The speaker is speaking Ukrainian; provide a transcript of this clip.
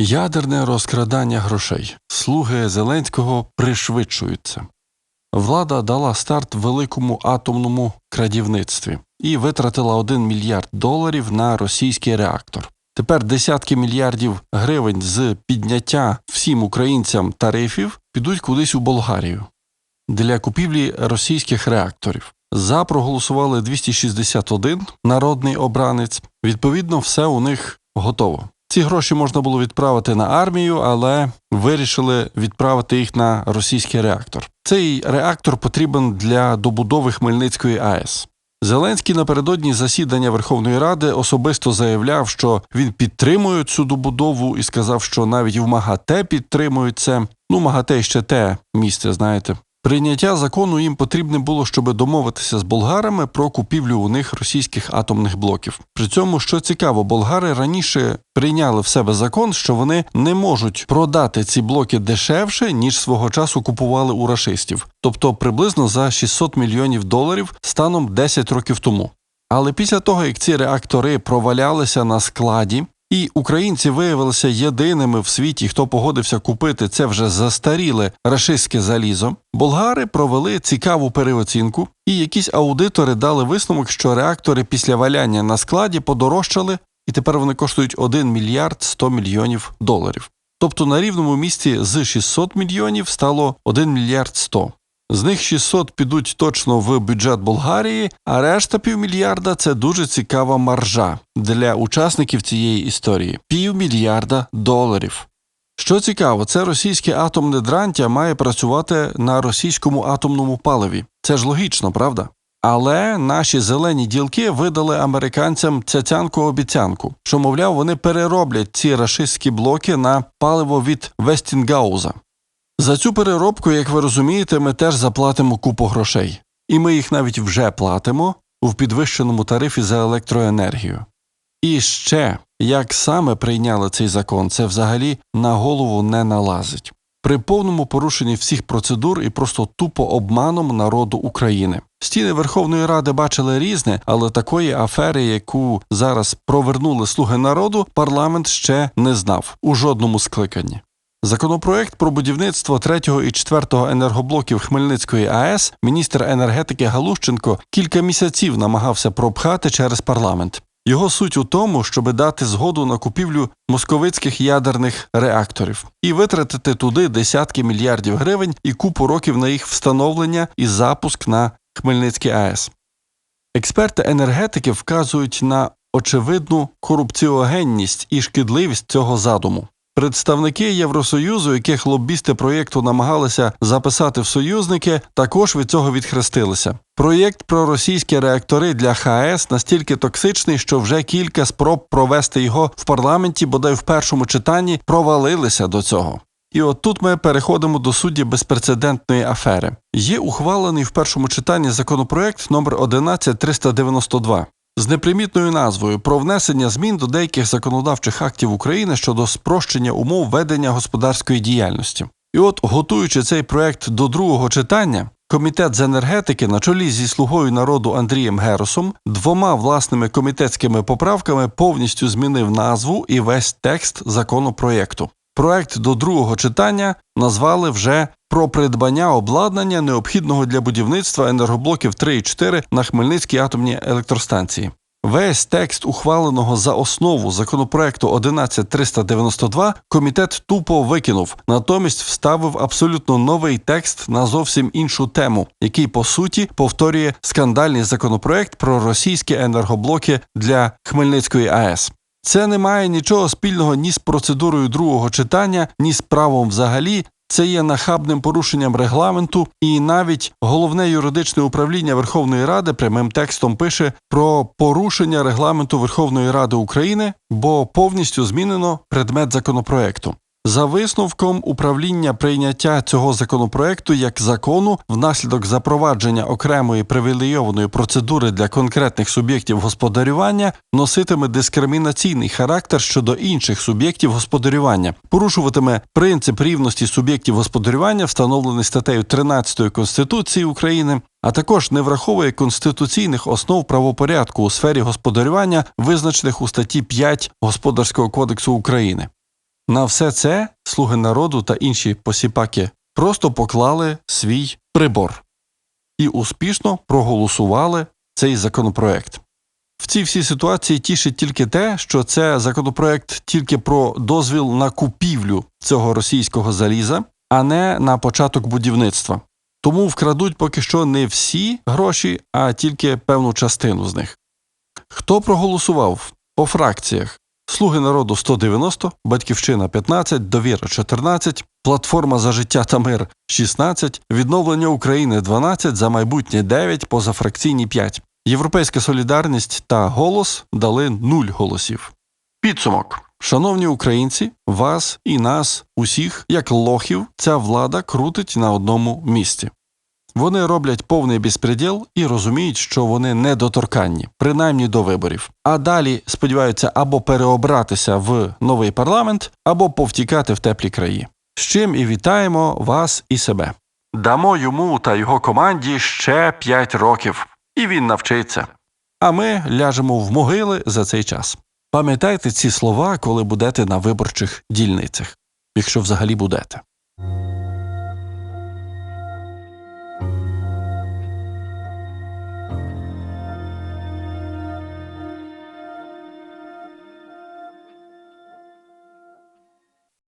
Ядерне розкрадання грошей. Слуги Зеленського пришвидшуються. Влада дала старт великому атомному крадівництві і витратила 1 мільярд доларів на російський реактор. Тепер десятки мільярдів гривень з підняття всім українцям тарифів підуть кудись у Болгарію для купівлі російських реакторів. За проголосували 261 народний обранець. Відповідно, все у них готово. Ці гроші можна було відправити на армію, але вирішили відправити їх на російський реактор. Цей реактор потрібен для добудови Хмельницької АЕС. Зеленський напередодні засідання Верховної Ради особисто заявляв, що він підтримує цю добудову і сказав, що навіть в МАГАТЕ підтримують. Ну, МАГАТЕ ще те місце, знаєте. Прийняття закону їм потрібне було, щоб домовитися з болгарами про купівлю у них російських атомних блоків. При цьому, що цікаво, болгари раніше прийняли в себе закон, що вони не можуть продати ці блоки дешевше, ніж свого часу купували у рашистів, тобто приблизно за 600 мільйонів доларів станом 10 років тому. Але після того, як ці реактори провалялися на складі, і українці виявилися єдиними в світі, хто погодився купити це вже застаріле рашистське залізо. Болгари провели цікаву переоцінку, і якісь аудитори дали висновок, що реактори після валяння на складі подорожчали, і тепер вони коштують 1 мільярд 100 мільйонів доларів. Тобто на рівному місці з 600 мільйонів стало 1 мільярд 100. З них 600 підуть точно в бюджет Болгарії, а решта півмільярда це дуже цікава маржа для учасників цієї історії півмільярда доларів. Що цікаво, це російське атомне дрантя має працювати на російському атомному паливі. Це ж логічно, правда? Але наші зелені ділки видали американцям цяцянку обіцянку, що, мовляв, вони перероблять ці рашистські блоки на паливо від Вестінгауза. За цю переробку, як ви розумієте, ми теж заплатимо купу грошей, і ми їх навіть вже платимо в підвищеному тарифі за електроенергію. І ще, як саме прийняли цей закон, це взагалі на голову не налазить. При повному порушенні всіх процедур і просто тупо обманом народу України. Стіни Верховної Ради бачили різне, але такої афери, яку зараз провернули слуги народу, парламент ще не знав у жодному скликанні. Законопроект про будівництво третього і четвертого енергоблоків Хмельницької АЕС міністр енергетики Галущенко кілька місяців намагався пропхати через парламент. Його суть у тому, щоб дати згоду на купівлю московицьких ядерних реакторів і витратити туди десятки мільярдів гривень і купу років на їх встановлення і запуск на Хмельницький АЕС. Експерти енергетики вказують на очевидну корупціогенність і шкідливість цього задуму. Представники Євросоюзу, яких лобісти проєкту намагалися записати в союзники, також від цього відхрестилися. Проєкт про російські реактори для ХАЕС настільки токсичний, що вже кілька спроб провести його в парламенті, бодай в першому читанні, провалилися до цього. І от тут ми переходимо до судді безпрецедентної афери. Є ухвалений в першому читанні законопроект номер 11392 з непримітною назвою про внесення змін до деяких законодавчих актів України щодо спрощення умов ведення господарської діяльності. І от, готуючи цей проект до другого читання, комітет з енергетики на чолі зі слугою народу Андрієм Геросом двома власними комітетськими поправками повністю змінив назву і весь текст законопроєкту. Проект до другого читання назвали вже про придбання обладнання необхідного для будівництва енергоблоків 3 і 4 на Хмельницькій атомній електростанції. Весь текст ухваленого за основу законопроекту 11392 комітет тупо викинув, натомість вставив абсолютно новий текст на зовсім іншу тему, який по суті повторює скандальний законопроект про російські енергоблоки для Хмельницької АЕС. Це не має нічого спільного ні з процедурою другого читання, ні з правом взагалі. Це є нахабним порушенням регламенту, і навіть головне юридичне управління Верховної Ради прямим текстом пише про порушення регламенту Верховної Ради України, бо повністю змінено предмет законопроекту. За висновком управління прийняття цього законопроекту як закону внаслідок запровадження окремої привілейованої процедури для конкретних суб'єктів господарювання носитиме дискримінаційний характер щодо інших суб'єктів господарювання, порушуватиме принцип рівності суб'єктів господарювання, встановлений статтею 13 Конституції України. А також не враховує конституційних основ правопорядку у сфері господарювання, визначених у статті 5 Господарського кодексу України. На все це слуги народу та інші посіпаки просто поклали свій прибор і успішно проголосували цей законопроект. В цій всій ситуації тішить тільки те, що це законопроект тільки про дозвіл на купівлю цього російського заліза, а не на початок будівництва. Тому вкрадуть поки що не всі гроші, а тільки певну частину з них. Хто проголосував по фракціях? Слуги народу 190, Батьківщина 15, Довіра 14, Платформа за життя та мир 16, Відновлення України 12, За майбутнє 9, позафракційні 5. Європейська солідарність та голос дали 0 голосів. Підсумок. Шановні українці, вас і нас, усіх, як лохів, ця влада крутить на одному місці. Вони роблять повний безпреділ і розуміють, що вони недоторканні, принаймні до виборів. А далі сподіваються або переобратися в новий парламент, або повтікати в теплі краї. З чим і вітаємо вас і себе. Дамо йому та його команді ще 5 років, і він навчиться. А ми ляжемо в могили за цей час. Пам'ятайте ці слова, коли будете на виборчих дільницях, якщо взагалі будете.